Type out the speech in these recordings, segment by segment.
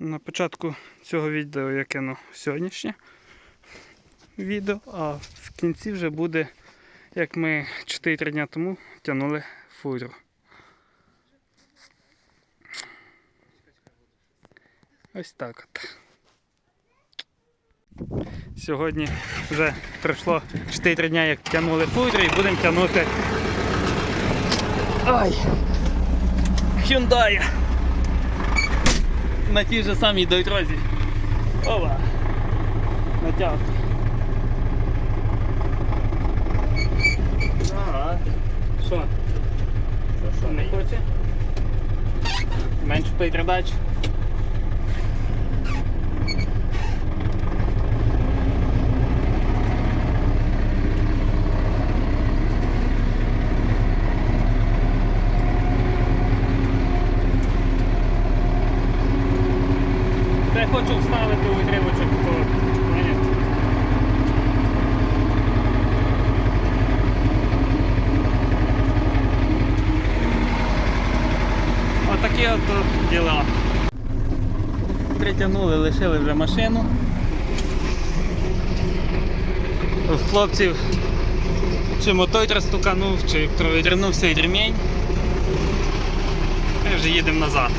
На початку цього відео я кину сьогоднішнє відео, а в кінці вже буде, як ми 4 дня тому тягнули фуру. Ось так от. Сьогодні вже пройшло 4 дня, як тягнули фуру і будемо тягнути. Ай! Hyundai! На тій же самій дорозі. Ова! Натягти. Ага. Що? Що, що, не хоче? Менше передач. Та я хочу вставити витримочок по Понятно. Отакі от тут діла. Притягнули, лишили вже машину. В хлопців чи мотор стуканув, чи провітрянувся і ремінь. Ми вже їдемо назад.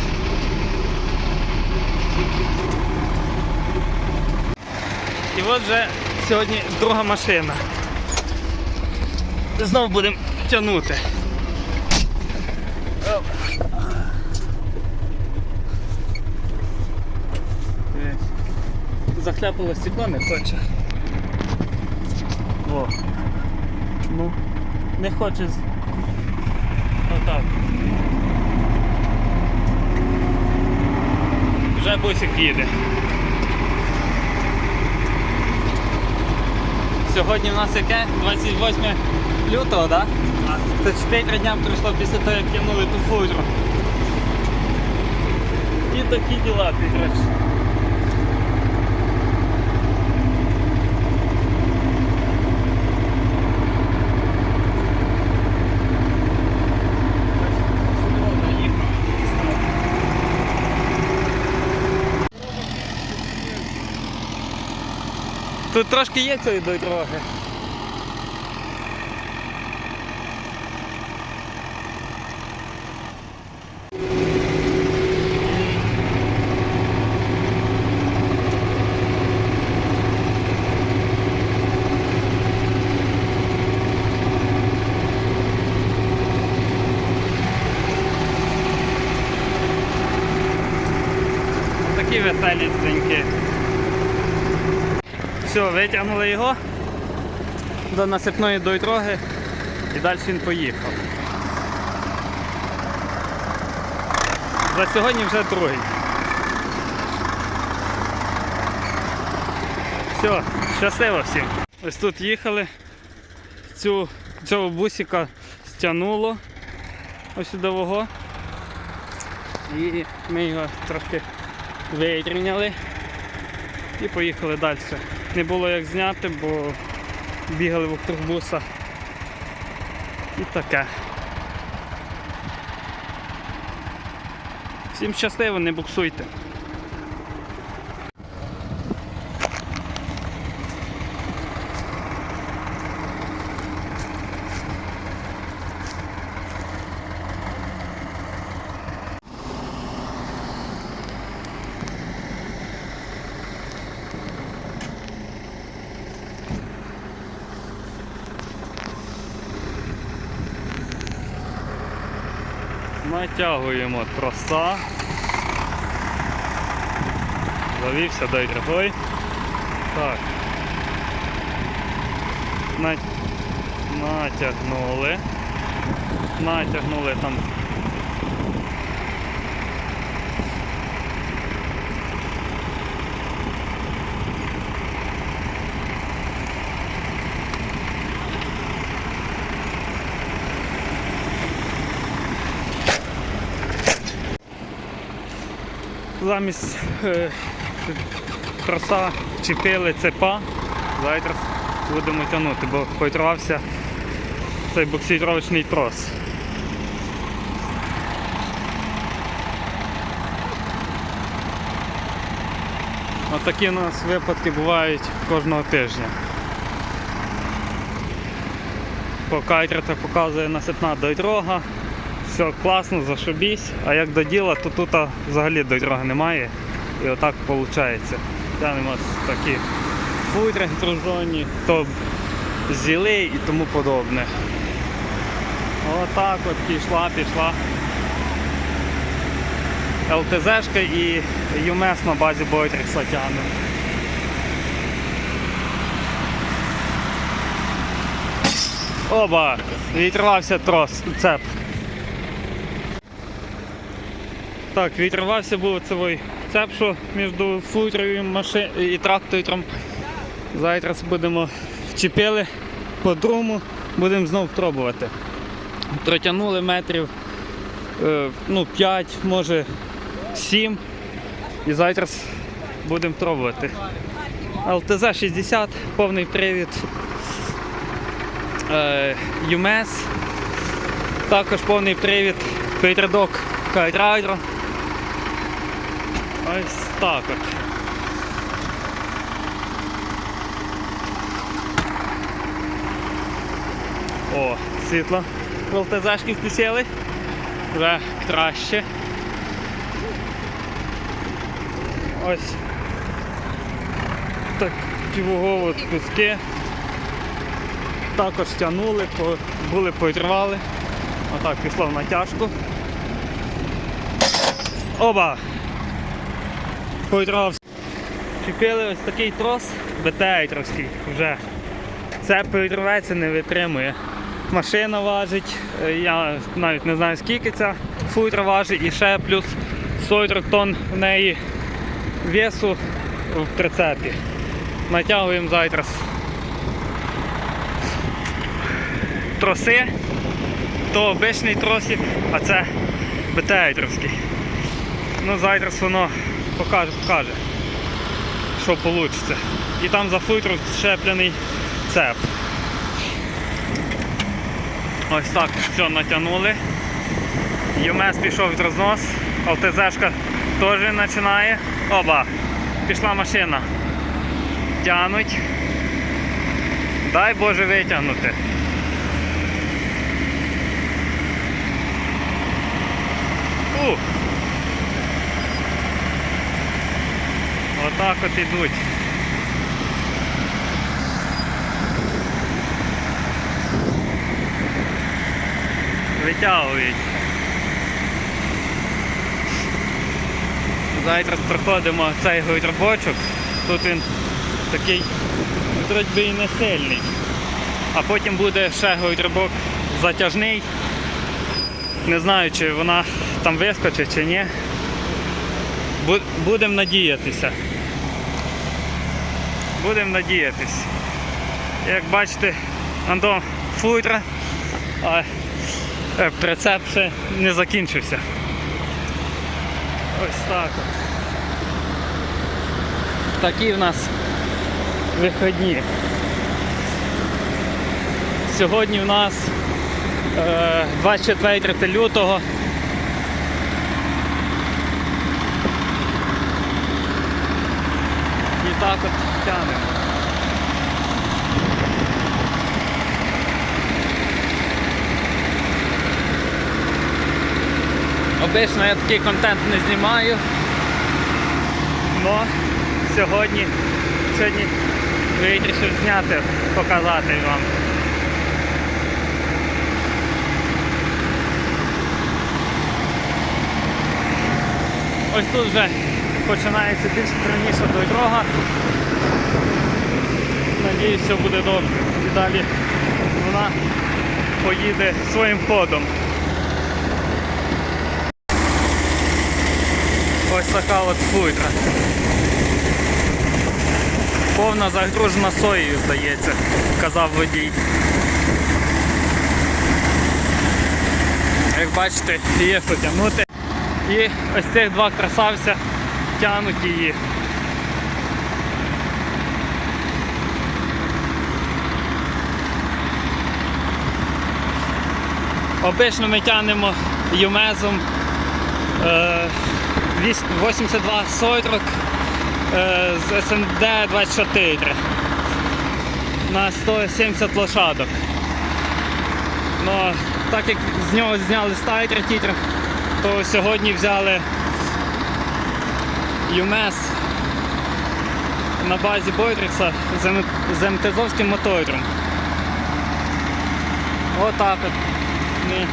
І от вже сьогодні друга машина. Знову будемо тягнути. Оп. Дивись. Захляпало стекло не хоче. О. Ну, не хоче. Отак. Вже бусик їде. Сьогодні в нас яке? 28 лютого, так? Да? Це 4 дня пройшло після того, як кинули ту фуру. І такі діла, Петрович. Тут трошки є цієї дороги. Такі веселі деньки. Все, витягнули його до насипної дороги і далі він поїхав. За сьогодні вже другий. Все, щасливо всім. Ось тут їхали, цю, цього бусика стягнуло ось сюдового. І ми його трошки витріняли і поїхали далі. Не було як зняти, бо бігали вокруг буса. І таке. Всім щасливо, не буксуйте. Натягуємо троса. Завівся дай другой. Так. Натягнули. Натягнули там. Замість е, троса вчепили цепа. Зараз будемо тягнути, бо потрався цей буксировочний трос. Отакі у нас випадки бувають кожного тижня. По кайтрата показує насипна дорога, все класно, зашибісь, а як до діла, то тут взагалі дороги немає. І отак виходить. Тянемо такі футри дружонні, то зіли і тому подобне. Отак от пішла, пішла. ЛТЗшка і ЮМЕС на базі Бойтрикса тягне. Оба! Відірвався трос, цеп. Так, відірвався був цей цеп, що між футрою і трактором. Зараз будемо вчепили по другому, будемо знову пробувати. Протягнули метрів е, ну, 5, може 7. І зараз будемо пробувати. ЛТЗ 60, повний привід. Е, ЮМЕС. Також повний привід передок Кайтрайдера. Ось так от. О, світло в ЛТЗшки включили. Вже краще. Ось такі вугово куски. Також тягнули, були поірвали. Отак пішло в натяжку. Оба! Поірвався. Чіпили ось такий трос бетейтровський вже. Це поірветься не витримує. Машина важить, е, я навіть не знаю скільки ця футра важить і ще плюс 40 тонн в неї весу в прицепі. Натягуємо зараз троси, то обичний тросик, а це бетейтровський. Ну, зараз воно покаже, покаже, що вийде. І там за футру щеплений цеп. Ось так все натягнули. ЮМС пішов в рознос, ЛТЗшка теж починає. Оба, пішла машина. Тянуть. Дай Боже витягнути. Ух. Отак от ідуть. Витягують. Зараз проходимо цей гойдробочок. Тут він такий вроді і не. А потім буде ще гойдробок затяжний. Не знаю, чи вона там вискочить чи ні. Будемо надіятися. Будемо надіятись. Як бачите, Антон футра, а е, прицеп ще не закінчився. Ось так. Такі в нас виходні. Сьогодні в нас е, 24 лютого. І так от тянемо. Обично я такий контент не знімаю. Но сьогодні, сьогодні вирішив зняти, показати вам. Ось тут вже починається більш раніше дорога. Надіюсь, все буде добре. І далі вона поїде своїм ходом. Ось така от фуйка. Повна загружена соєю, здається, казав водій. Як бачите, є що тягнути. І ось цих два красавця тягнуть її. Обично ми тягнемо юмезом е, 82 40 е, з СНД 24 на 170 лошадок. Ну, так як з нього зняли стайтер тітр, то сьогодні взяли ЮМЕС на базі Бойтрикса з, МТЗовським мотором. Отак от ми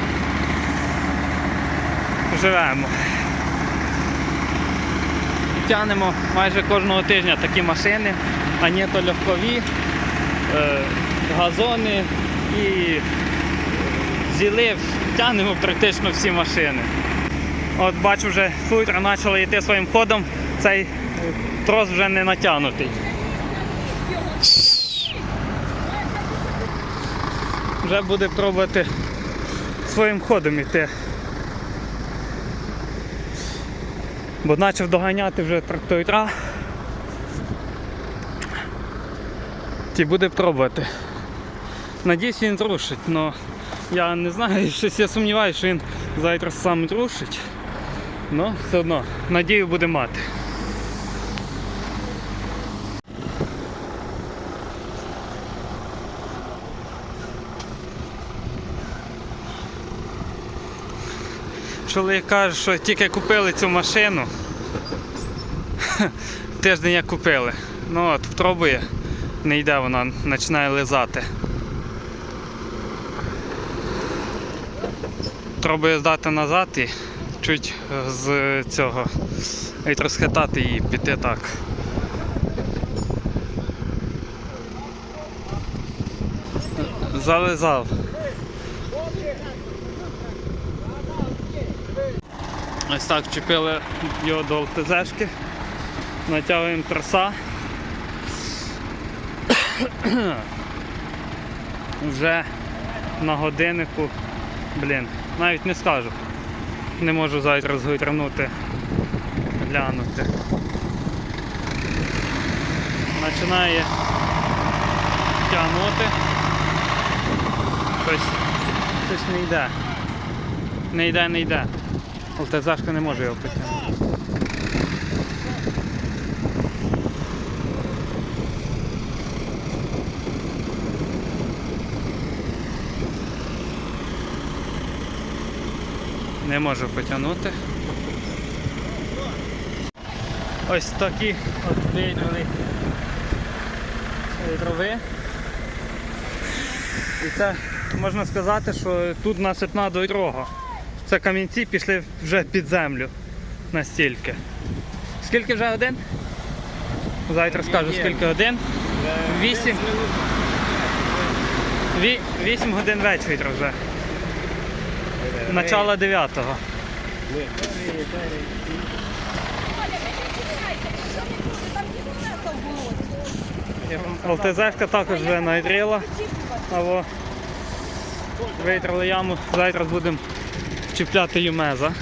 живемо. Тянемо майже кожного тижня такі машини, а не то легкові, е, газони і зілив, тянемо практично всі машини. От бачу вже футра почали йти своїм ходом, цей трос вже не натягнутий. Вже буде пробувати своїм ходом йти. Бо почав доганяти вже трактора. Ті буде пробувати. Надіюсь він зрушить, але я не знаю, щось я сумніваюся, що він завтра сам зрушить. Ну, все одно, надію буде мати. Чоловік каже, що тільки купили цю машину. Тиждень як купили. Ну от, пробує, не йде вона, починає лизати. Пробує здати назад і чуть з цього і розхитати і піти так. Зализав. Ось так чіпили його до ЛТЗшки, натягуємо троса. Вже на годиннику, блін, навіть не скажу. Не можу завтра згорнути, глянути. Починає тягнути. Щось, щось не йде. Не йде, не йде. ЛТЗшка не може його потягнути. Не можу потягнути. Ось такі от виїхали вітрови. І це можна сказати, що тут насипна дорога. Це камінці пішли вже під землю настільки. Скільки вже годин? Завтра скажу скільки годин. Вісім. Вісім годин вечора вже. Начало дев'ятого. ЛТЗшка також вже нагріла. Або витрали яму. Завтра будемо чіпляти юмеза.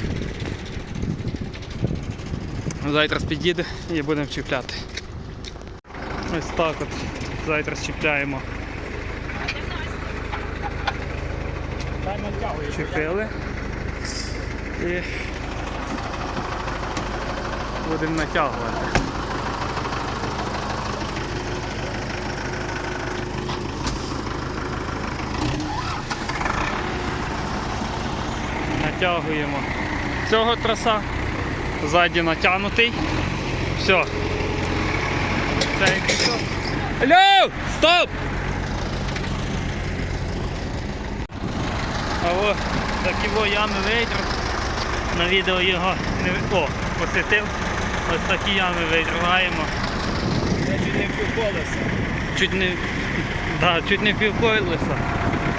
Завтра під'їде і будемо чіпляти. Ось так от. Завтра чіпляємо. Чіпили. І будемо натягувати. Натягуємо цього троса, ззаді натягнутий. Все. Це як. Алло! Стоп! А о, такі ями витер. На відео його не О, посвітив. Ось такі ями витягаємо. Чуть не вколеса. Чуть не. Да, чуть не півкоїлися.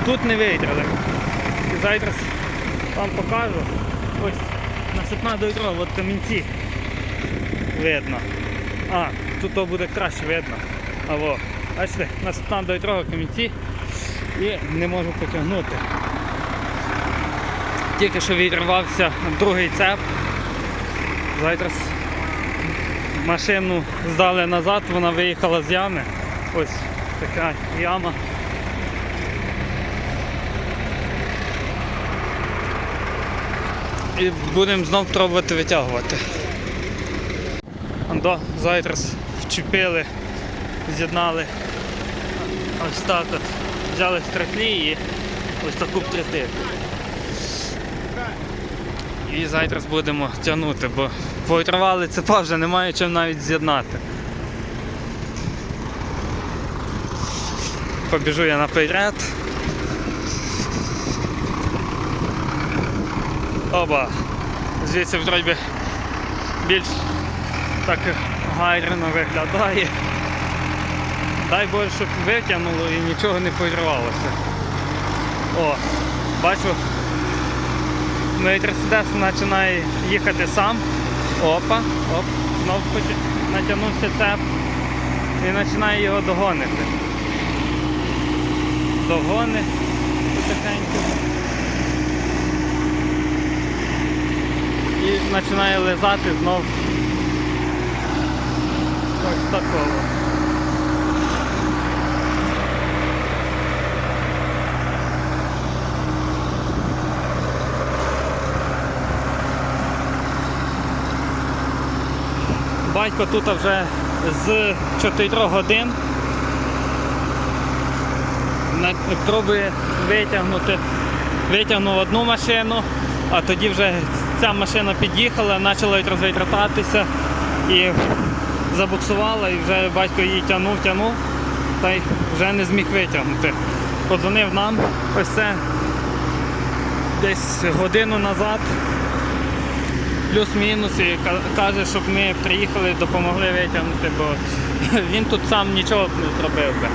Тут не витрали. І завтра вам покажу. Ось насипна дойдро, от камінці. Видно. А, тут то буде краще видно. А во. Бачите, насипна дойдро камінці і не можу потягнути. Тільки що відірвався другий цеп. Завтра с- машину здали назад, вона виїхала з ями. Ось така яма. І будемо знов пробувати витягувати. До, зараз вчепили, з'єднали. Ось так от. Взяли стреклі і ось таку притик. І зараз будемо тягнути, бо повитривали цепа вже немає чим навіть з'єднати. Побіжу я наперед. Оба. Звідси вроді більш так гарно виглядає. Дай Боже, щоб витягнуло і нічого не повірвалося. О, бачу, Мерседес починає їхати сам. Опа, оп, знов натягнувся цеп і починає його догонити. Догони потихеньку. І починає лизати знов ось такого. Батько тут вже з 4 годин пробує витягнути. Витягнув одну машину, а тоді вже ця машина під'їхала, почала розвитрататися і забуксувала, і вже батько її тягнув, тягнув, та й вже не зміг витягнути. Подзвонив нам ось це десь годину назад плюс-мінус і каже, щоб ми приїхали, допомогли витягнути, бо він тут сам нічого не зробив би.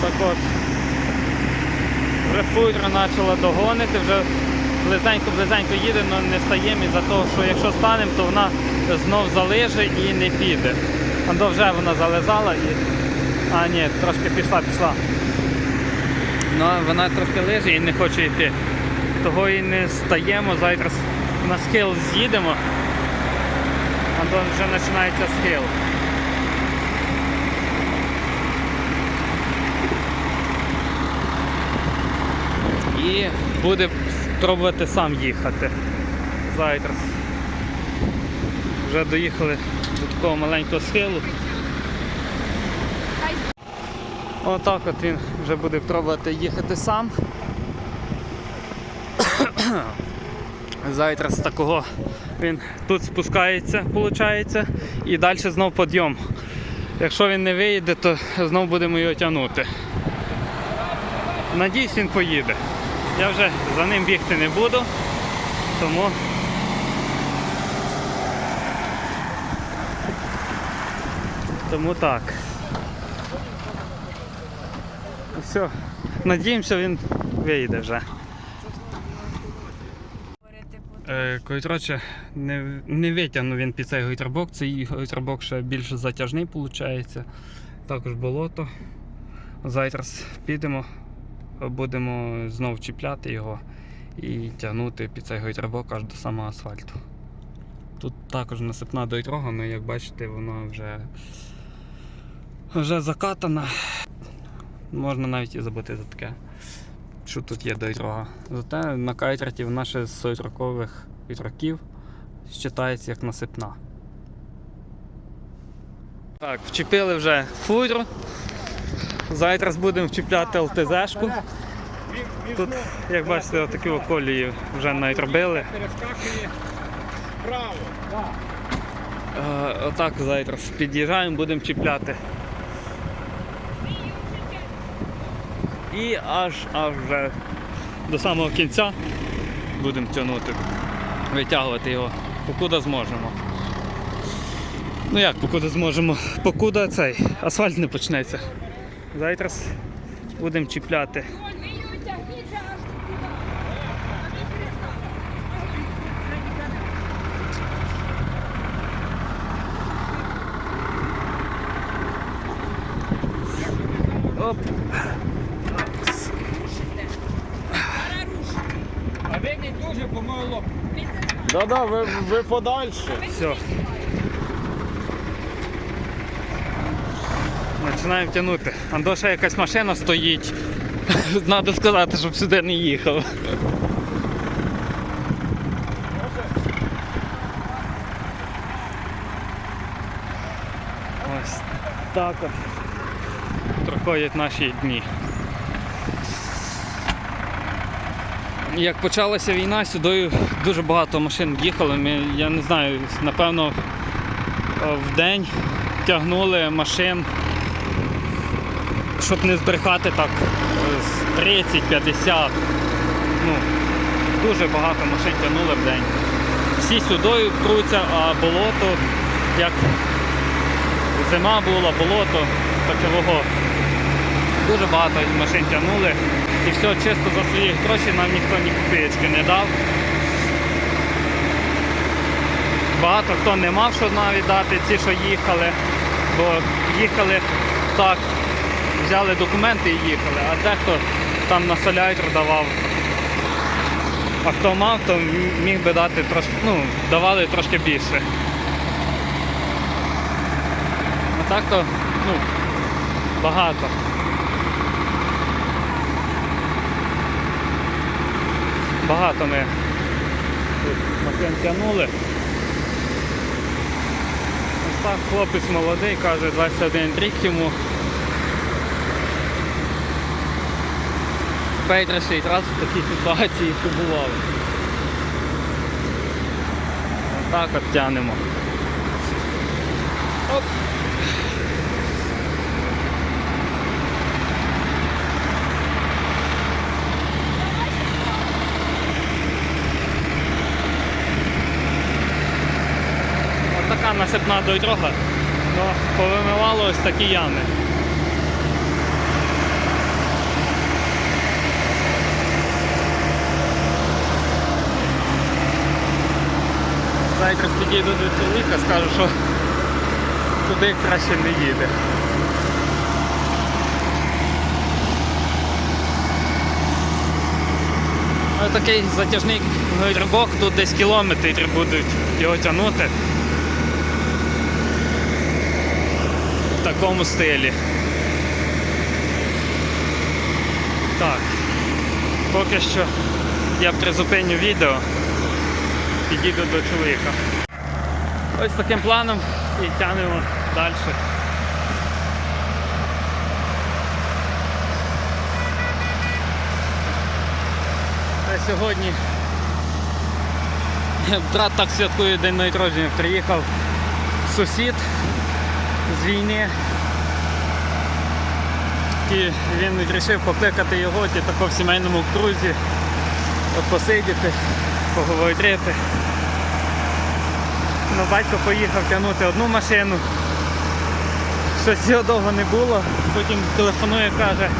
Так от, вже фура почала догонити, вже близенько-близенько їде, але не стаємо із-за того, що якщо станемо, то вона знов залиже і не піде. А до вже вона зализала і. А ні, трошки пішла, пішла. Ну, вона трошки лиже і не хоче йти. Того і не стаємо, зараз на схил з'їдемо. А то вже починається схил. І буде пробувати сам їхати. Зараз. Вже доїхали до такого маленького схилу. Отак от він вже буде пробувати їхати сам. Завтра з такого він тут спускається, виходить, і далі знов підйом. Якщо він не виїде, то знов будемо його тягнути. Надіюсь, він поїде. Я вже за ним бігти не буду, тому тому так. Все. Надіємося, він виїде вже. Е, Коротше, не, не витягнув він під цей гойтербок, цей гойтербок ще більш затяжний виходить. Також болото. Зараз підемо, будемо знову чіпляти його і тягнути під цей гойтербок аж до самого асфальту. Тут також насипна дорога, але як бачите, вона вже, вже закатана. Можна навіть і забути за таке що тут є дорога. Зате на кайтраті вона ще з 40-х років вважається як насипна. Так, вчепили вже фуру. Зараз будемо вчіпляти ЛТЗшку. Тут, як бачите, отакі колії вже навіть робили. Е, Отак зараз під'їжджаємо, будемо чіпляти. І аж аж вже до самого кінця будемо тягнути, витягувати його, покуди зможемо. Ну як покуди зможемо? Покуди цей асфальт не почнеться. Зараз будемо чіпляти. Оп. А ви не дуже помогло. Да-да, ви, ви подальше. Все. Починаємо тягнути. Андоша якась машина стоїть. Треба сказати, щоб сюди не їхав. Ось так от проходять наші дні. Як почалася війна, сюди дуже багато машин їхали. Ми, я не знаю, напевно, в день тягнули машин, щоб не збрехати так, е, 30-50. Ну, дуже багато машин тягнули в день. Всі сюди пруться, а болото, як зима була, болото, такого. Дуже багато машин тягнули. І все чисто за свої гроші нам ніхто ні копієчки не дав. Багато хто не мав що навіть дати, ті, що їхали, бо їхали так, взяли документи і їхали, а дехто там на соляйтру давав. А хто мав, то міг би дати трошки, ну, давали трошки більше. А так то, ну, багато. Багато ми тут машин тягнули. Ось так хлопець молодий, каже 21 рік йому. Перший раз в такій ситуації побували. Отак от тянемо. Оп. Ось така насипна дорога. Ну, повимивало ось такі ями. Зараз підійду до чоловіка, скажу, що туди краще не їде. Ось такий затяжний грибок, тут десь кілометри будуть його тягнути. В такому стилі. Так. Поки що я призупиню відео підійду до чоловіка. Ось таким планом і тягнемо далі. А сьогодні брат так святкує день народження. Приїхав сусід з війни. І він вирішив покликати його ті тако в сімейному крузі, посидіти, поговорити. Ну, батько поїхав тягнути одну машину. Щось його довго не було. Потім телефонує, каже,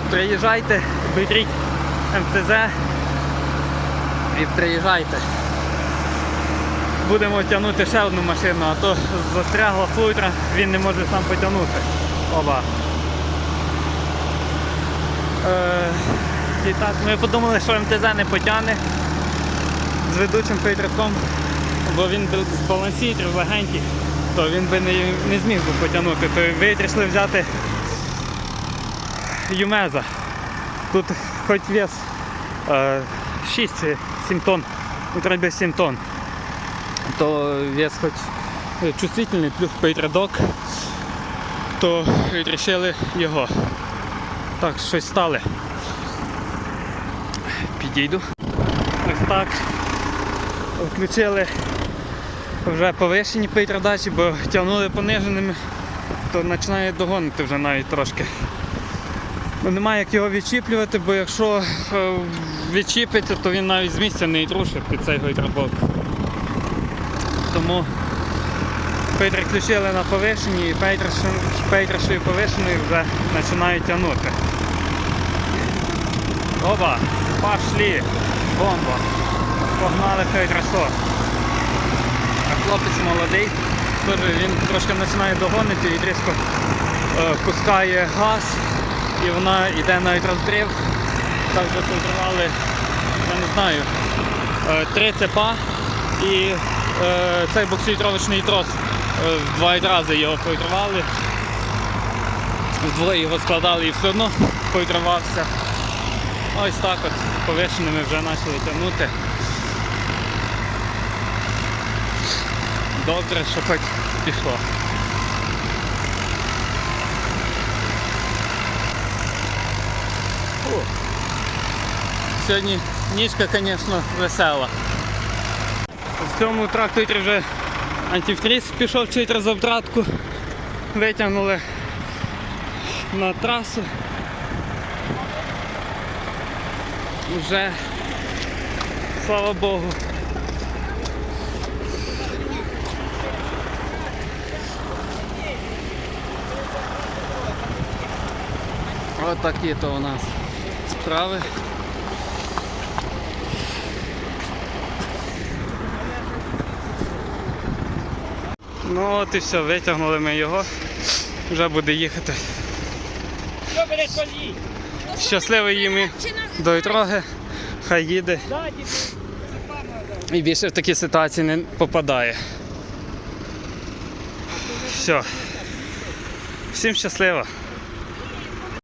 приїжджайте, беріть МТЗ і приїжджайте. Будемо тягнути ще одну машину, а то застрягла флутра, він не може сам потягнути. Оба. Е, і так, ми подумали, що МТЗ не потягне з ведучим Петриком, бо він з балансітрів легенький, то він би не, не зміг би потягнути. То вирішили взяти Юмеза. Тут хоч вес е, 6 чи 7 тонн, треба 7 тонн. То вес хоч чувствительний, плюс пейтрядок, то вирішили його. Так, щось стали. Підійду. Ось так. Включили вже повишені передачі, бо тягнули пониженими, то починає догонити вже навіть трошки. Ну, Немає як його відчіплювати, бо якщо е, відчіпиться, то він навіть з місця не трушить під цей гойтрабок. Тому переключили на повишені і пейтрашою повишеною вже починають тягнути. Оба, пошли, бомба. Погнали пейтрашо. А хлопець молодий, теж він трошки починає догонити і різко е, пускає газ і вона йде навіть роздрив. Так вже позривали, я не знаю, е, три цепа і е, цей боксоїтровочний трос е, в два рази його пройдривали. Вдвоє його складали і все одно пройдривався. Ось так от повишеними вже почали тягнути. Добре, що хоч пішло. О. Сьогодні ніжка, звісно, весела. В цьому тракторі вже антифріз пішов через обтратку. Витягнули на трасу. Вже слава Богу. Ось такі то у нас справи. Ну от і все, витягнули ми його. Вже буде їхати. Щасливий їм до дороги, хай їде. І більше в такі ситуації не попадає. Все. Всім щасливо.